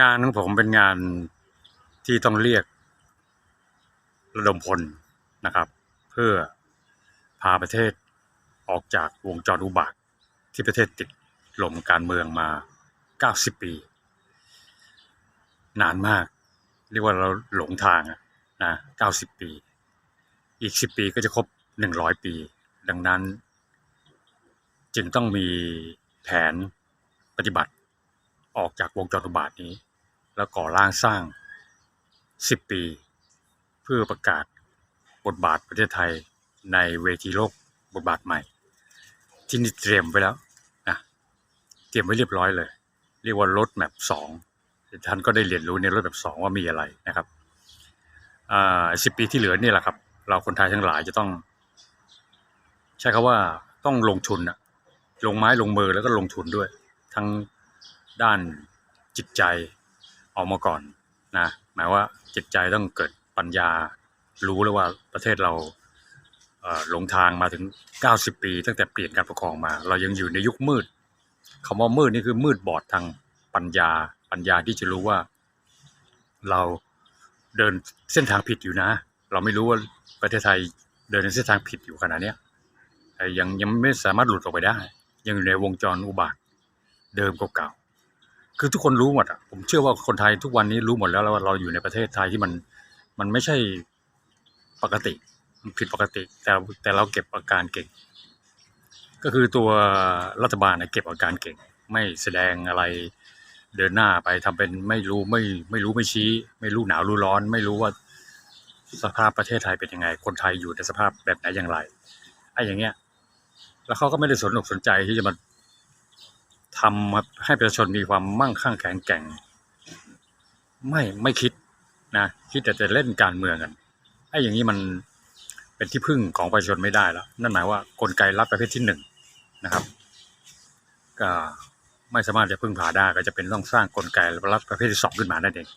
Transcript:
งานของผมเป็นงานที่ต้องเรียกระดมพลนะครับ เพื่อพาประเทศออกจากวงจรอุบาทที่ประเทศติดลมการเมืองมา 90 ปี นานมาก เรียกว่าเราหลงทางอะนะ 90 ปี อีก 10 ปีก็จะครบ 100 ปี ดังนั้น จึงต้องมีแผนปฏิบัติ ออกจากวงจรอุบาทนี้ แล้วก่อร่างสร้าง 10 ปี เพื่อประกาศบทบาทประเทศไทยในเวทีโลกบทบาทใหม่ ที่นี่เตรียมไว้แล้วนะเตรียมไว้เรียบร้อยเลย เรียกว่ารถแมพสองท่านก็ได้เรียนรู้ในรถแบบสองว่ามีอะไรนะครับอ่าสิบปีที่เหลือนี่แหละครับ เราคนไทยทั้งหลายจะต้อง ใช้คำว่าต้องลงทุนอะลงไม้ลงมือแล้วก็ลงทุนด้วย ทั้ง ด้านจิตใจออกมาก่อนนะหมายว่าจิตใจต้องเกิดปัญญารู้แล้วว่าประเทศเราหลงทางมาถึง 90 ปี ตั้งแต่เปลี่ยนการปกครองมา เรายังอยู่ในยุคมืดคำว่ามืดนี่คือมืดบอดทางปัญญาปัญญาที่จะรู้ว่า เราเดินเส้นทางผิดอยู่นะ เราไม่รู้ว่าประเทศไทยเดินในเส้นทางผิดอยู่ขนาดนี้ยังยังไม่สามารถหลุดออกไปได้ ยังอยู่ในวงจรอุบาทเดิมเก่าๆ คือทุกคนรู้หมดอะผมเชื่อว่าคนไทยทุกวันนี้รู้หมดแล้วว่าเราอยู่ในประเทศไทยที่มันมันไม่ใช่ปกติมันผิดปกติ แต่แต่เราเก็บอาการเก่ง ก็คือตัวรัฐบาลเนี่ยเก็บอาการเก่ง ไม่แสดงอะไรเดินหน้าไปทำเป็นไม่รู้ไม่ไม่รู้ไม่ชี้ ไม่รู้หนาวรู้ร้อน ไม่รู้ว่าสภาพประเทศไทยเป็นยังไง คนไทยอยู่ในสภาพแบบไหนอย่างไรไอ้อย่างเงี้ย แล้วเขาก็ไม่ได้สนอกสนใจที่จะมา ทำให้ประชาชนมีความมั่งคั่งแข็งแกร่ง ไม่ไม่คิดนะคิดแต่จะเล่นการเมืองกันไอ้อย่างนี้มันเป็นที่พึ่งของประชาชนไม่ได้แล้ว นั่นหมายว่ากลไกรัฐประเภทที่หนึ่งนะครับก็ไม่สามารถจะพึ่งพาได้ก็จะเป็นต้องสร้างกลไกรัฐประเภทที่สองขึ้นมานั่นเอง